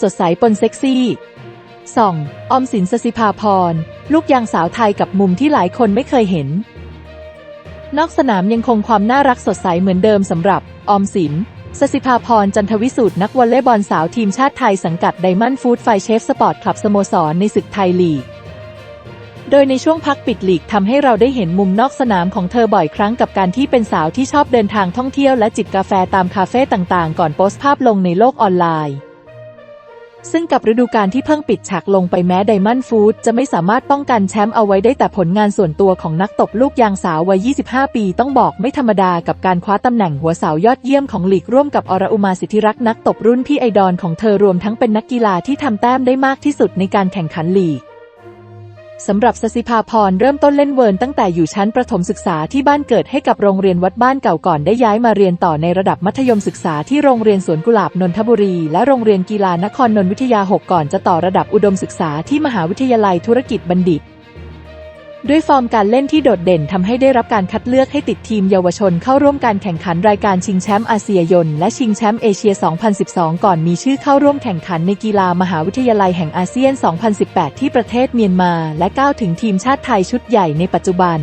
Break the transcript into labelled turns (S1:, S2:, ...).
S1: สดใสปนเซ็กซี่ส่องออมสินสสิภาพร ลูกยางสาวไทยกับมุมที่หลายคนไม่เคยเห็น นอกสนามยังคงความน่ารักสดใสเหมือนเดิมสำหรับ ออมสินสสิภาพรจันทวิสูตรนักวอลเลย์บอลสาวทีมชาติไทยสังกัดไดมอนด์ฟู้ดไฟเชฟสปอร์ตคลับสโมสรในศึกไทยลีก โดยในช่วงพักปิดลีกทำให้เราได้เห็นมุมนอกสนามของเธอบ่อยครั้งกับการที่เป็นสาวที่ชอบเดินทางท่องเที่ยวและจิบกาแฟตามคาเฟ่ต่างๆ ก่อนโพสต์ภาพลงในโลกออนไลน์ ซึ่งกับฤดูกาลที่เพิ่งปิดฉากลงไปแม้ไดมอนด์ฟู้ดจะไม่สามารถป้องกันแชมป์เอาไว้ได้แต่ผลงานส่วนตัวของนักตบลูกยางสาววัย 25 ปีต้องบอกไม่ธรรมดากับการคว้าตำแหน่งหัวสาวยอดเยี่ยมของลีกร่วมกับอรอุมาสิทธิรักษ์นักตบรุ่นพี่ไอดอลของเธอรวมทั้งเป็นนักกีฬาที่ทำแต้มได้มากที่สุดในการแข่งขันลีก สำหรับสสิภาพรเริ่มต้นเล่นเวิร์นตั้งแต่อยู่ชั้นประถมศึกษาที่บ้านเกิดให้กับโรงเรียนวัดบ้านเก่าก่อนได้ย้ายมาเรียนต่อในระดับมัธยมศึกษาที่โรงเรียนสวนกุหลาบนนทบุรี และโรงเรียนกีฬานครนนทวิทยา 6 ก่อนจะต่อระดับอุดมศึกษาที่มหาวิทยาลัยธุรกิจบัณฑิต ด้วยฟอร์มการเล่นที่โดดเด่นทำให้ได้รับการคัดเลือกให้ติดทีมเยาวชนเข้าร่วมการแข่งขันรายการชิงแชมป์อาเซียยนและชิงแชมป์เอเชีย 2012 ก่อนมีชื่อเข้าร่วมแข่งขันในกีฬามหาวิทยาลัยแห่งอาเซียน 2018 ที่ประเทศเมียนมา และก้าวถึงทีมชาติไทยชุดใหญ่ในปัจจุบัน